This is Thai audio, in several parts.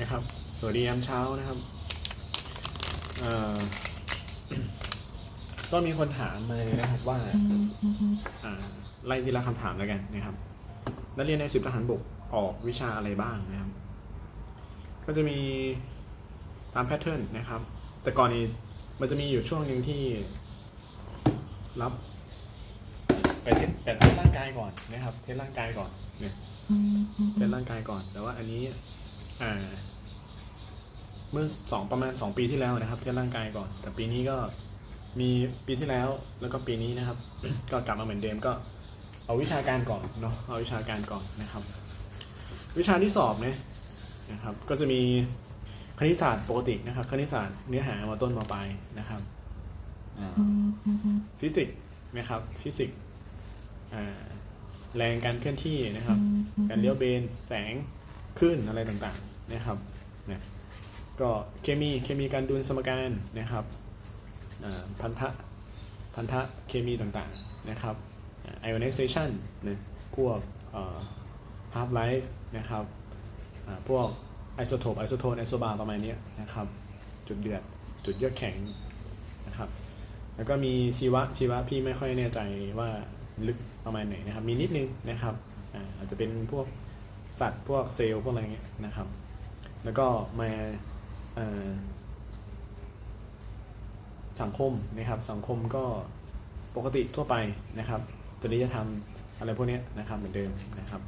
นะครับ สวัสดียามเช้านะครับเอ่อก็มีคนถามมาเลยนะครับว่าอ่าไล่ทีละคำถามแล้วกันนะครับ นักเรียนในสิบทหารบกออกวิชาอะไรบ้างนะครับ ก็จะมีตามแพทเทิร์นนะครับ แต่ก่อนนี้มันจะมีอยู่ช่วงหนึ่งที่รับไปเทสแต่เทสร่างกายก่อนนะครับ เทสร่างกายก่อนเนี่ยเทสร่างกายก่อน แต่ว่าอันนี้อ่า เมื่อสองประมาณสองปีที่แล้วนะครับเทสร่างกายก่อน แต่ปีนี้ก็มีปีที่แล้วแล้วก็ปีนี้นะครับ ก็กลับมาเหมือนเดิมก็เอาวิชาการก่อนเนาะเอาวิชาการก่อนนะครับ วิชาที่สอบเนี่ยนะครับ ก็จะมีคณิตศาสตร์ปกตินะครับ คณิตศาสตร์เนื้อหามาต้นมาปลายนะครับอ่าฟิสิกส์นะครับฟิสิกส์อ่าแรงการเคลื่อนที่นะครับ การเลี้ยวเบนแสง คลื่นอะไรต่างๆนะครับนะก็เคมีเคมีการดูลสมการนะครับพันธะพันธะเคมีต่างๆนะครับอ่า ionization นะพวกอ่า half life นะครับพวกไอโซโทปไอโซโทนไอโซบาประมาณเนี้ยนะครับ จุดเดือด จุดเยือกแข็งนะครับ แล้วก็มีชีวะชีวะพี่ไม่ค่อยแน่ใจว่าลึกประมาณไหนนะครับ มีนิดนึงนะครับอาจจะเป็นพวก สัตว์พวกเซลล์พวกอะไรเงี้ยนะครับ แล้วก็มาสังคมนะครับ สังคมก็ปกติทั่วไปนะครับจริยธรรมอะไรพวกนี้นะครับเหมือนเดิมนะครับ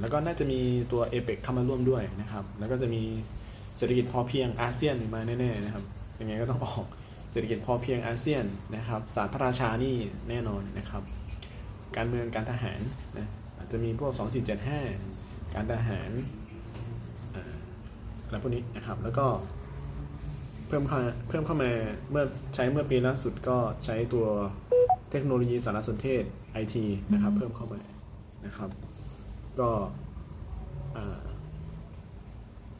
แล้วก็น่าจะมีตัวเอเปกเข้ามาร่วมด้วยนะครับ แล้วก็จะมีเศรษฐกิจพอเพียงอาเซียนมาแน่ๆนะครับยังไงก็ต้องออกเศรษฐกิจพอเพียงอาเซียนนะครับศาสตร์พระราชานี่แน่นอนนะครับ การเมืองการทหารนะ จจะมีพวก 2475 การทหารอ่าอะไรพวกนี้นะครับ แล้วก็เพิ่มเข้าเพิ่มเข้ามาเมื่อใช้เมื่อปีล่าสุดก็ใช้ตัวเทคโนโลยีสารสนเทศ IT นะครับ เพิ่มเข้ามานะครับ ก็อ่า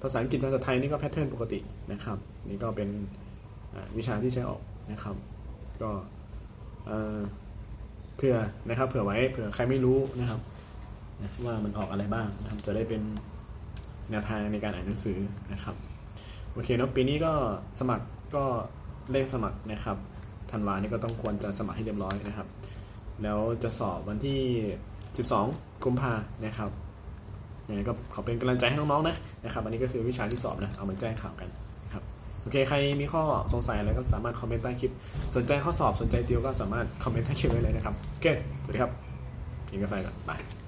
ภาษาอังกฤษภาษาไทยนี่ก็แพทเทิร์นปกตินะครับ นี่ก็เป็นอ่าวิชาที่ใช้ออกนะครับ ก็เอ่อเผื่อนะครับ เผื่อไว้เผื่อใครไม่รู้นะครับ นะว่ามันออกอะไรบ้างนะครับจะได้เป็นแนวทางในการอ่านหนังสือนะครับโอเคเนาะปีนี้ก็สมัครก็เลขสมัครนะครับธันวานี่ก็ต้องควรจะสมัครให้เรียบร้อยนะครับ แล้วจะสอบวันที่ 12 กุมภานะครับยังไงก็ขอเป็นกำลังใจให้น้องๆนะนะครับ อันนี้ก็คือวิชาที่สอบนะเอามาแจ้งข่าวกันนะครับโอเคใครมีข้อสงสัยอะไรก็สามารถคอมเมนต์ใต้คลิป สนใจข้อสอบสนใจติวก็สามารถคอมเมนต์ใต้คลิปไว้เลยนะครับโอเคสวัสดีครับกินกาแฟก่อนบาย